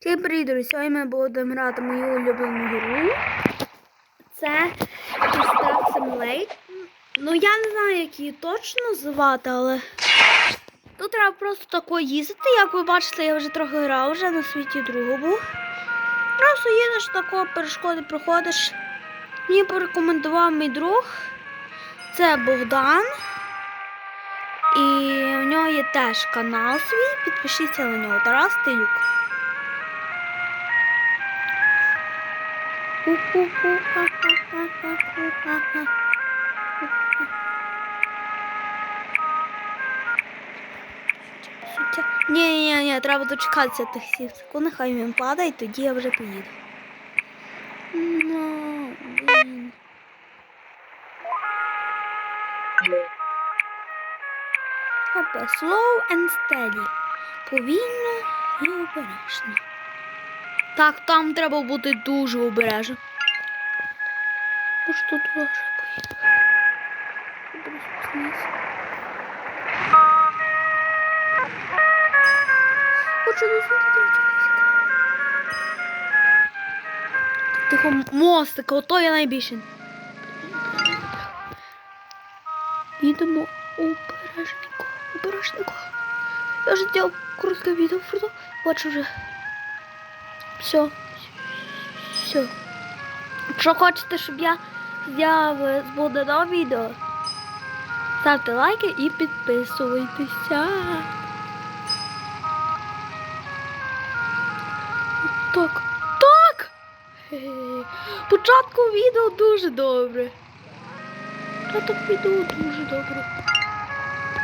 Всім привіт, друзі! Сьогодні ми будемо грати мою улюблену гру. Це Stack Simulate. Ну я не знаю, як її точно називати, але тут треба просто тако їздити. Як ви бачите, я вже трохи грав вже на світі другому. Просто їдеш тако, перешкоди проходиш. Мені порекомендував мій друг. Це Богдан. І в нього є теж канал свій. Підпишіться на нього. Тарас Тилюк. Ні, ні, ні, треба дочекатися тих сів секунд, нехай він падає, тоді я вже поїду. Ну, блін. Опа, slow and steady. Повільно і обережно. Так, там треба бути дуже обережним. Бо ж тут вже поїхав. Хочу дозвонити. Тихо, мостик, ото я найбільше. Їдемо обережненько, обережненько. Я вже зробив коротке відео. Бачу вже. Все. Все. Якщо хочете, щоб я зняв з Богдана відео, ставте лайки і підписуйтеся. Так. Так! Початку відео дуже добре. Початок відео дуже добре.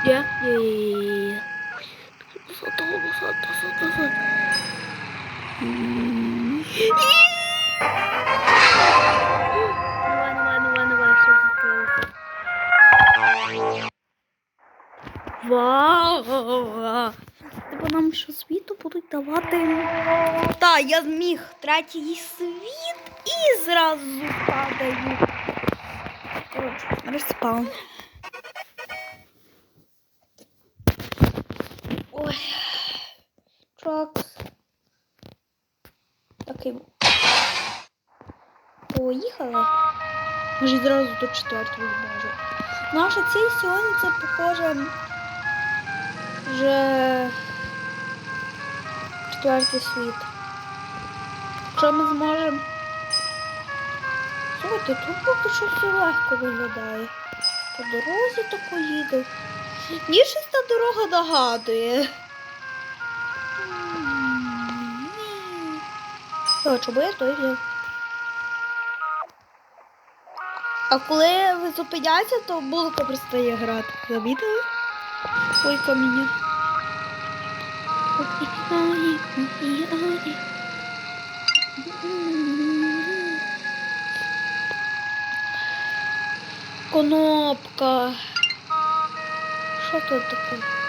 Є? Є, є, є, є. Вау! Типу нам що світу будуть давати. Та, я зміг третій світ і зразу падаю. Коротше, розпав. Ой. Чакс. Такий. Поїхали. Може зразу до четвертого зможу. Наша ціль сьогодні це похоже вже четвертий світ. Якщо ми зможемо. Слухайте, тут поки що все легко виглядає. По дорозі тако їду. Ні, щось та дорога нагадує. О, чому я той взяв? А коли ви зупиняєтеся, то булка перестає грати. Замітили? Ой, каміння. Кнопка. Що тут таке?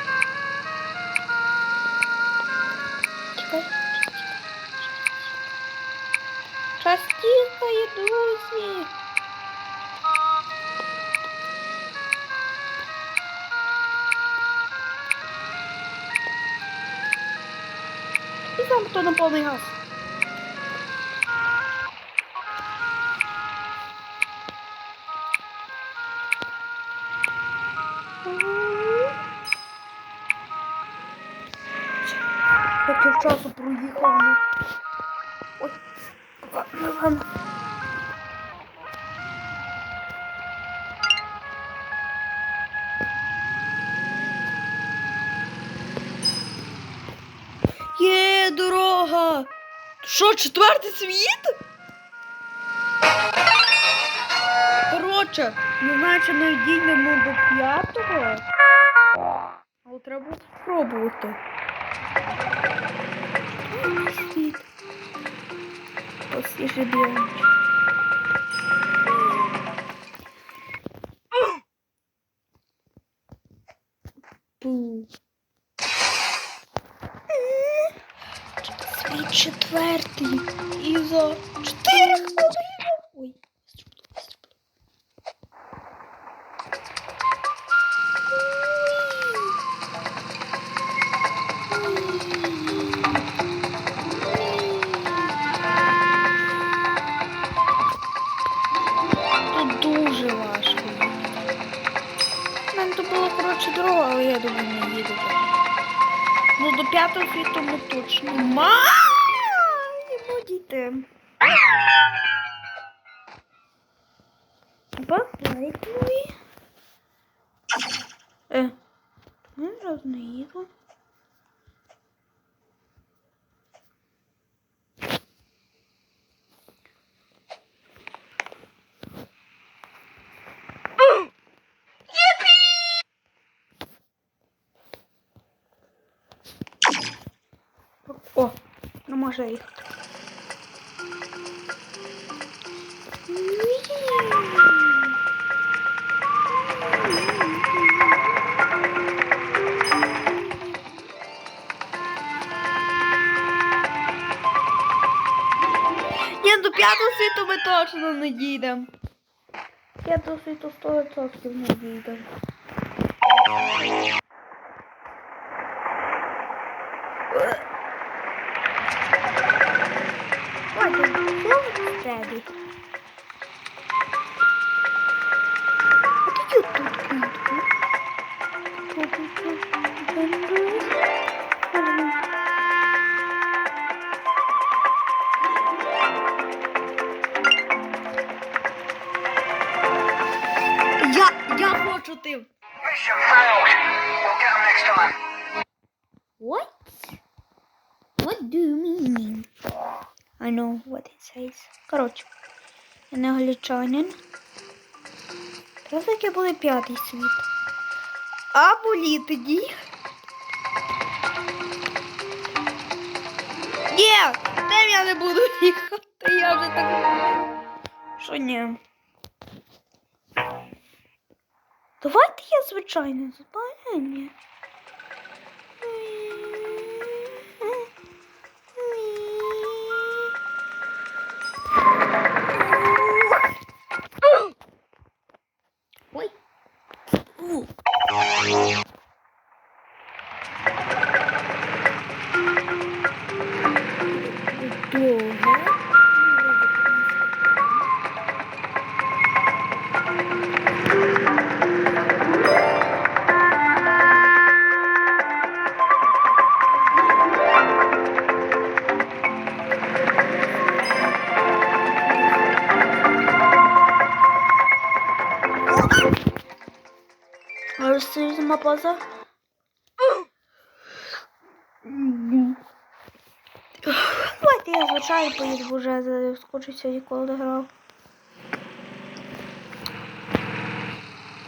Частинка друзі. І там хто на повний газ. Я часу проїхав. Ну. Є дорога. Що, четвертий світ? Коротше, ми значить ми дійдемо до п'ятого. Але треба спробувати. Світ. Ось і біянч. Пу. Світ четвертий. І але я думаю, не їду. Ну до п'ятого світу ми точно. Ма! Не будете. Опа. Е, ми розне їду. Може їхати. Ні, до п'ятого світу ми точно не дійдемо. П'ятого світу 100% не дійдемо. I know what it says. Коротше, я не англічанин. Зараз таки буде п'ятий світ. А болі тоді. Ні, тим я не буду їхати, я вже так. Що ні? Давайте я звичайне запалення. Я звичайно поїду, вже заскочився ніколи не грав.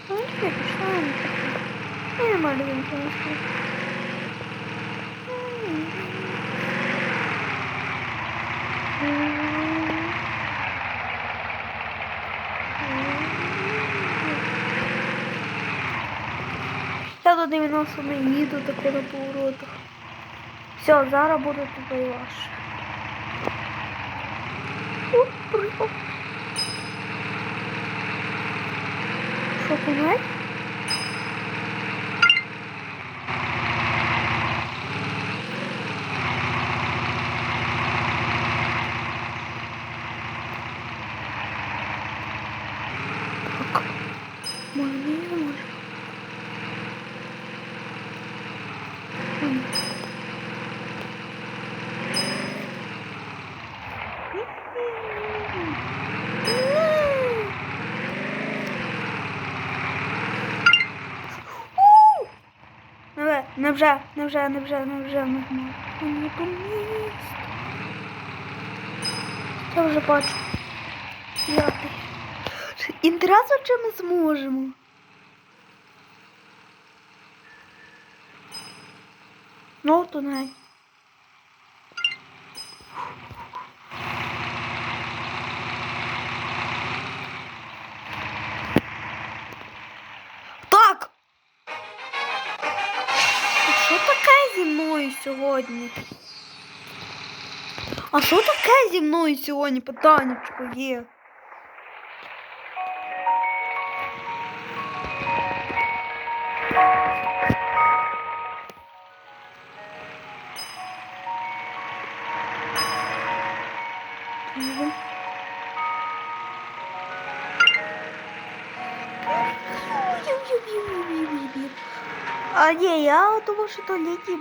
Ну, пішла. Я маленька, конечно. Я до 90 не їду тако на поворотах. Все, зараз буде тут ваш. О, приїхав. Що кунець? Так. Може, не може. Ой. Невже, невже, невже, невже. Мені поміст. Я вже бачу. Ти? Інтересно, чи ми зможемо? Ну, то сьогодні? А що таке зі мною сьогодні? Питаннячко є. А ні, я думав, що то літній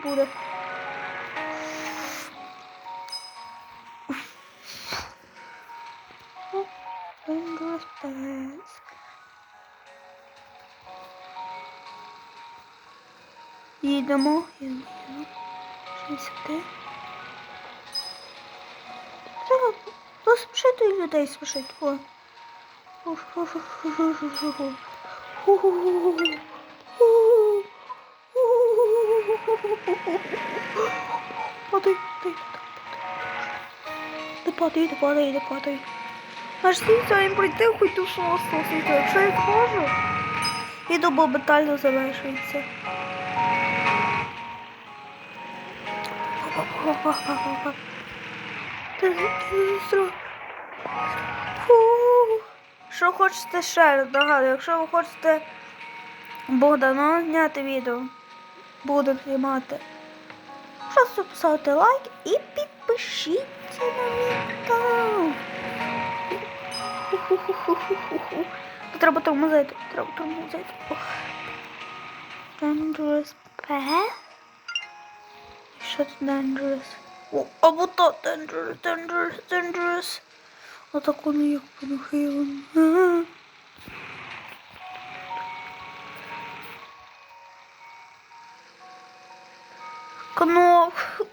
Їдемо. Їдемо. 60. Треба поспішити людей спішити. О. Падай, падай, падай, падай, не падай. Аж світло їм прийти хоч до шостого світла. Якщо я зможу, і доба батально завершується. Що хочете ще раз нагадую, якщо ви хочете Богдану зняти відео, буду знімати. Просто поставте лайк і підпишіться на мій канал. Треба тормозити, треба тормозити. Ох. Dangerous P. Що це dangerous? О, або то dangerous, dangerous, dangerous. Отак воно як понахилено. Кнопка.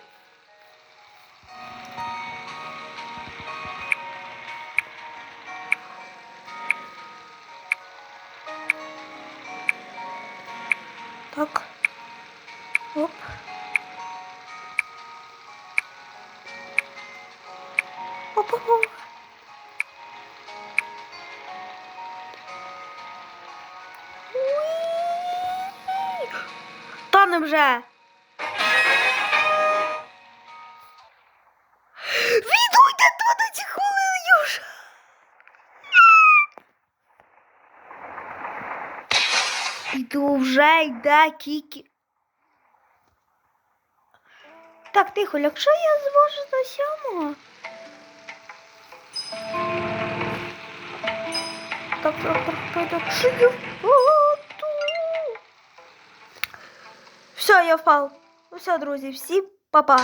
Так. Оп. Оп. Уі! Вже. Відуйте 12 хвилин, Юша. Іду вже йде Кікі. Так, тихо, якщо я зможу до сьомого. Так, впаду? Все, я впав. Ну все, друзі, всім па-па.